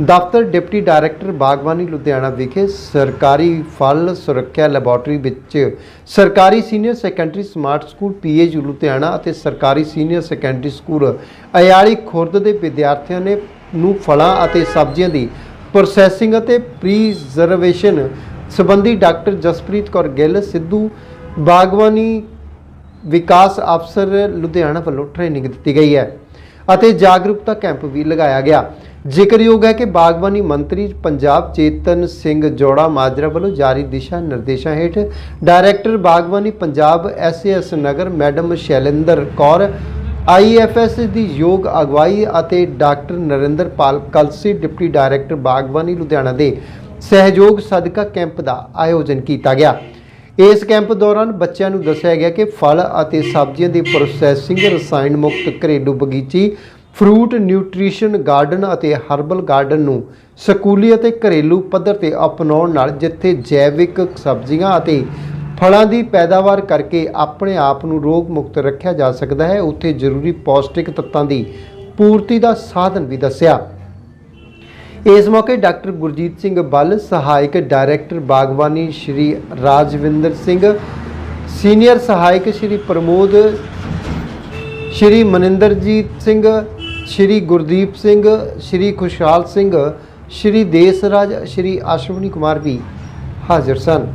ਦਫ਼ਤਰ deputy director ਬਾਗਬਾਨੀ ਲੁਧਿਆਣਾ ਵਿਖੇ ਸਰਕਾਰੀ ਫਲ ਸੁਰੱਖਿਆ ਲੈਬੋਰਟਰੀ ਵਿੱਚ ਸਰਕਾਰੀ senior secondary smart school PAU Ludhiana ਅਤੇ ਸਰਕਾਰੀ senior secondary school Ayali Khurd ਦੇ ਵਿਦਿਆਰਥੀਆਂ ਨੇ ਨੂੰ ਫਲਾਂ ਅਤੇ ਸਬਜ਼ੀਆਂ ਦੀ ਪ੍ਰੋਸੈਸਿੰਗ ਅਤੇ ਪ੍ਰੀਜ਼ਰਵੇਸ਼ਨ ਸੰਬੰਧੀ ਡਾਕਟਰ ਜਸਪ੍ਰੀਤ ਕੌਰ ਗਿੱਲ, ਸਿੱਧੂ ਬਾਗਬਾਨੀ ਵਿਕਾਸ ਅਫਸਰ ਲੁਧਿਆਣਾ ਵੱਲੋਂ ਟ੍ਰੇਨਿੰਗ ਦਿੱਤੀ ਗਈ ਹੈ। ਅਤੇ ਜਾਗਰੂਕਤਾ ਕੈਂਪ ਵੀ ਲਗਾਇਆ ਗਿਆ। ਜ਼ਿਕਰਯੋਗ ਹੈ ਕਿ ਬਾਗਬਾਨੀ ਮੰਤਰੀ ਪੰਜਾਬ ਚੇਤਨ ਸਿੰਘ ਜੋੜਾ ਮਾਜਰਾ ਵੱਲੋਂ ਜਾਰੀ ਦਿਸ਼ਾ ਨਿਰਦੇਸ਼ਾਂ ਹੇਠ ਡਾਇਰੈਕਟਰ ਬਾਗਬਾਨੀ Punjab SAS Nagar madam Shailinder Kaur IFS ਦੀ ਯੋਗ ਅਗਵਾਈ ਅਤੇ doctor Narinder Pal Kalsi, deputy director ਬਾਗਬਾਨੀ ਲੁਧਿਆਣਾ ਦੇ ਸਹਿਯੋਗ ਸਦਕਾ ਕੈਂਪ ਦਾ ਆਯੋਜਨ ਕੀਤਾ ਗਿਆ। ਇਸ ਕੈਂਪ ਦੌਰਾਨ ਬੱਚਿਆਂ ਨੂੰ ਦੱਸਿਆ ਗਿਆ ਕਿ ਫਲ ਅਤੇ ਸਬਜ਼ੀਆਂ ਦੀ ਪ੍ਰੋਸੈਸਿੰਗ ਰਸਾਇਣ ਮੁਕਤ ਘਰੇਲੂ ਬਗੀਚੀ, ਫਰੂਟ ਨਿਊਟ੍ਰੀਸ਼ਨ ਗਾਰਡਨ ਅਤੇ ਹਰਬਲ ਗਾਰਡਨ ਨੂੰ ਸਕੂਲੀ ਅਤੇ ਘਰੇਲੂ ਪੱਧਰ ਤੇ ਅਪਣਾਉਣ ਨਾਲ ਜਿੱਥੇ ਜੈਵਿਕ ਸਬਜ਼ੀਆਂ ਅਤੇ ਫਲਾਂ ਦੀ ਪੈਦਾਵਾਰ ਕਰਕੇ ਆਪਣੇ ਆਪ ਨੂੰ ਰੋਗ ਮੁਕਤ ਰੱਖਿਆ ਜਾ ਸਕਦਾ ਹੈ, ਉੱਥੇ ਜ਼ਰੂਰੀ ਪੌਸ਼ਟਿਕ ਤੱਤਾਂ ਦੀ ਪੂਰਤੀ ਦਾ ਸਾਧਨ ਵੀ ਦੱਸਿਆ। ਇਸ ਮੌਕੇ ਡਾਕਟਰ ਗੁਰਜੀਤ ਸਿੰਘ ਬੱਲ, ਸਹਾਇਕ ਡਾਇਰੈਕਟਰ ਬਾਗਬਾਨੀ ਸ਼੍ਰੀ ਰਾਜਵਿੰਦਰ ਸਿੰਘ, ਸੀਨੀਅਰ ਸਹਾਇਕ ਸ਼੍ਰੀ ਪ੍ਰਮੋਦ, ਸ਼੍ਰੀ ਮਨਿੰਦਰਜੀਤ ਸਿੰਘ, ਸ਼੍ਰੀ ਗੁਰਦੀਪ ਸਿੰਘ, ਸ਼੍ਰੀ ਖੁਸ਼ਹਾਲ ਸਿੰਘ, ਸ਼੍ਰੀ ਦੇਸਰਾਜ, ਸ਼੍ਰੀ ਅਸ਼ਵਨੀ ਕੁਮਾਰ ਵੀ ਹਾਜ਼ਰ ਸਨ।